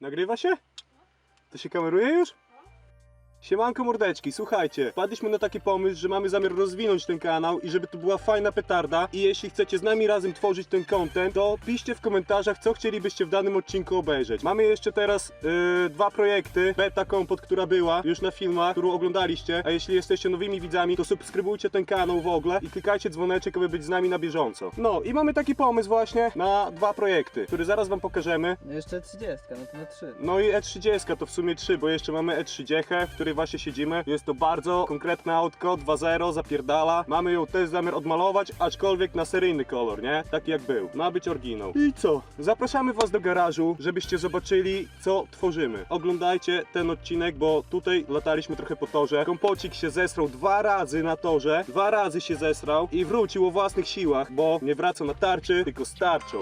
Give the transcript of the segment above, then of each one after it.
Nagrywa się? To się kameruje już? Siemanko mordeczki, słuchajcie, wpadliśmy na taki pomysł, że mamy zamiar rozwinąć ten kanał i żeby to była fajna petarda i jeśli chcecie z nami razem tworzyć ten content, to piszcie w komentarzach, co chcielibyście w danym odcinku obejrzeć. Mamy jeszcze teraz yy, dwa projekty, beta kompot, która była już na filmach, którą oglądaliście, a jeśli jesteście nowymi widzami, to subskrybujcie ten kanał w ogóle i klikajcie dzwoneczek, aby być z nami na bieżąco. No i mamy taki pomysł właśnie na dwa projekty, który zaraz wam pokażemy. No jeszcze E30, no to na 3. No i E30 to w sumie 3, bo jeszcze mamy E30, który właśnie siedzimy. Jest to bardzo konkretne autko, 2.0, zapierdala. Mamy ją też zamiar odmalować, aczkolwiek na seryjny kolor, nie? Taki jak był. Ma być oryginał. I co? Zapraszamy Was do garażu, żebyście zobaczyli, co tworzymy. Oglądajcie ten odcinek, bo tutaj lataliśmy trochę po torze. Kompocik się zesrał dwa razy na torze, dwa razy się zesrał i wrócił o własnych siłach, bo nie wraca na tarczy, tylko starczą.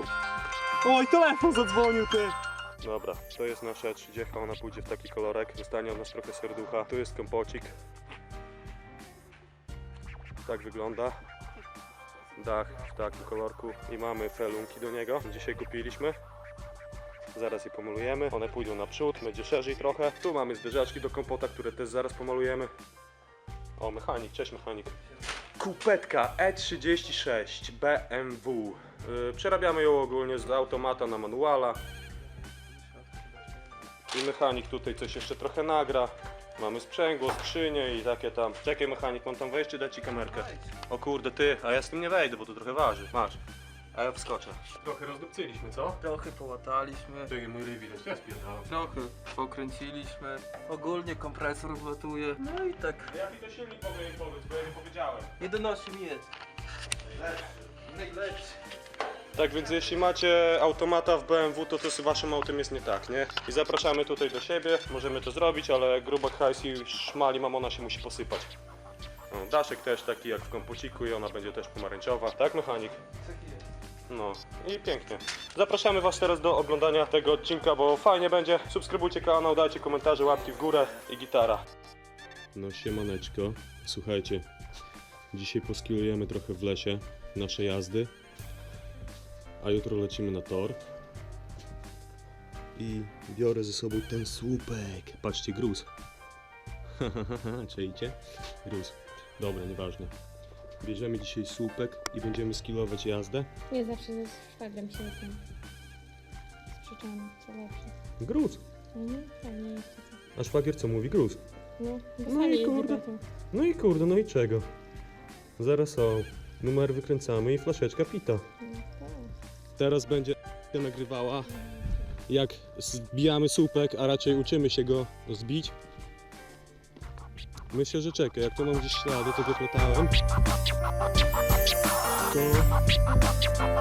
Oj, telefon zadzwonił, ty! Dobra, to jest nasza 30, ona pójdzie w taki kolorek, zostanie od nas trochę serducha. Tu jest kompocik. Tak wygląda. Dach w takim kolorku i mamy felunki do niego. Dzisiaj kupiliśmy. Zaraz je pomalujemy. One pójdą naprzód, będzie szerzej trochę. Tu mamy zderzaczki do kompota, które też zaraz pomalujemy. O, mechanik, cześć mechanik. Kupetka E36 BMW. Yy, przerabiamy ją ogólnie z automata na manuala. I mechanik tutaj coś jeszcze trochę nagra. Mamy sprzęgło, skrzynię i takie tam. Czekaj mechanik, mam tam wejść czy dać ci kamerkę? O kurde ty, a ja z tym nie wejdę, bo to trochę waży. Masz. A ja wskoczę. Trochę rozdupcyliśmy, co? Trochę połataliśmy, Czekaj, mój ryj widać, pierdolę. trochę pokręciliśmy, ogólnie kompresor wlatuje, no i tak Jaki to silnik powinien powiedz, bo ja nie powiedziałem. 11 jest. Najlepszy. Tak więc jeśli macie automata w BMW, to to z waszym autem jest nie tak, nie? I zapraszamy tutaj do siebie, możemy to zrobić, ale gruba hajs i szmali mamona się musi posypać. No, daszek też taki jak w kompociku i ona będzie też pomarańczowa, tak mechanik? No i pięknie. Zapraszamy Was teraz do oglądania tego odcinka, bo fajnie będzie. Subskrybujcie kanał, dajcie komentarze, łapki w górę i gitara. No siemaneczko, słuchajcie, dzisiaj poskilujemy trochę w lesie nasze jazdy, a jutro lecimy na tor. I biorę ze sobą ten słupek. Patrzcie, gruz. Czajcie? Gruz. Dobra, nieważne. Bierzemy dzisiaj słupek i będziemy skilować jazdę. Nie zawsze ze szwagrem się tym sprzeczamy, co lepsze. Gruz. Mhm, fajnie jest to. A szwagier co mówi? Gruz. No, bo No i kurde. No i kurde, no i czego? Zaraz o. Numer wykręcamy i flaszeczka pita. Tak. Teraz będzie nagrywała jak zbijamy słupek, a raczej uczymy się go zbić. Myślę, że czekaj, jak to mam gdzieś ślady, to wyplatałem. To...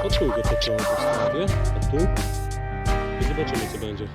To tu go tak czoło postawię, a tu... I zobaczymy co będzie.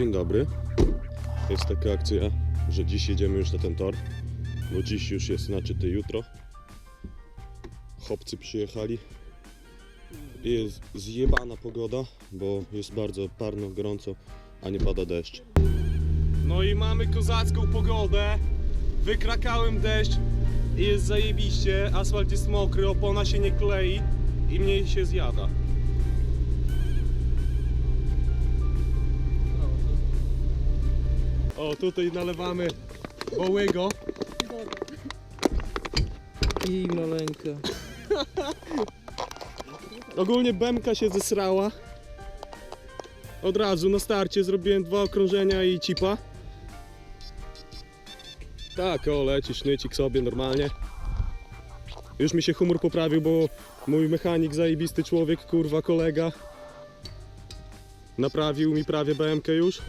Dzień dobry. Jest taka akcja, że dziś jedziemy już na ten tor, bo dziś już jest naczyty jutro. Chłopcy przyjechali jest zjebana pogoda, bo jest bardzo parno, gorąco, a nie pada deszcz. No i mamy kozacką pogodę. Wykrakałem deszcz i jest zajebiście. Asfalt jest mokry, opona się nie klei i mniej się zjada. O, tutaj nalewamy bołygo. I maleńka. Ogólnie Bemka się zesrała. Od razu na starcie zrobiłem dwa okrążenia i cipa. Tak, o, leci sznycik sobie normalnie. Już mi się humor poprawił, bo mój mechanik, zajebisty człowiek, kurwa kolega, naprawił mi prawie BMK już.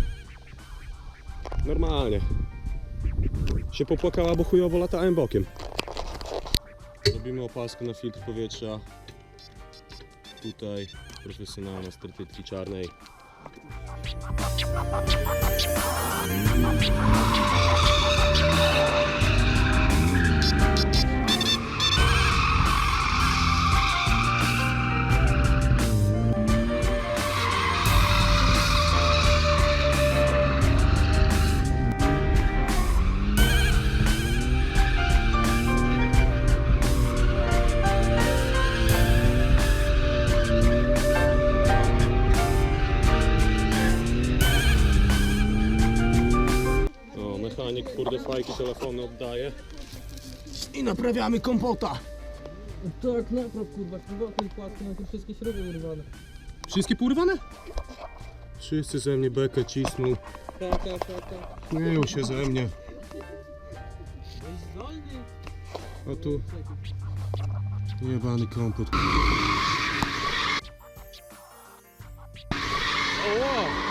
Normalnie. Się popłakała, bo chujowo latałem bokiem. Robimy opaskę na filtr powietrza. Tutaj profesjonalna stertytki czarnej. Fajki telefony oddaje. I naprawiamy kompota. Tak, napraw kurwa, tej płatki na te wszystkie śruby urwane. Wszystkie porwane? Wszyscy ze mnie bekę cisną. Tak, tak, tak, tak. Śmieją się ze mnie. Weź. A tu jebany kompot. Oła!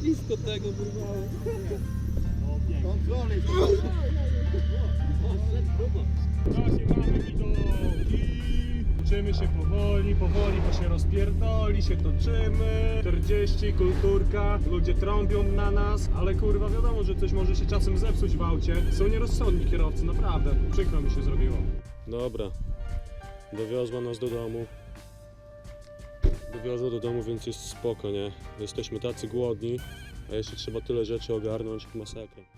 ślisko tego wyrwało. Mamy widoki. Uczymy się powoli, powoli, bo się rozpierdoli, się toczymy. 40, kulturka, ludzie trąbią na nas, ale kurwa wiadomo, że coś może się czasem zepsuć w aucie. Są nierozsądni kierowcy, naprawdę. Przykro mi się zrobiło. Dobra, dowiozła nas do domu. Dowiozła do domu, więc jest spoko, nie? Jesteśmy tacy głodni, a jeszcze trzeba tyle rzeczy ogarnąć, masakra.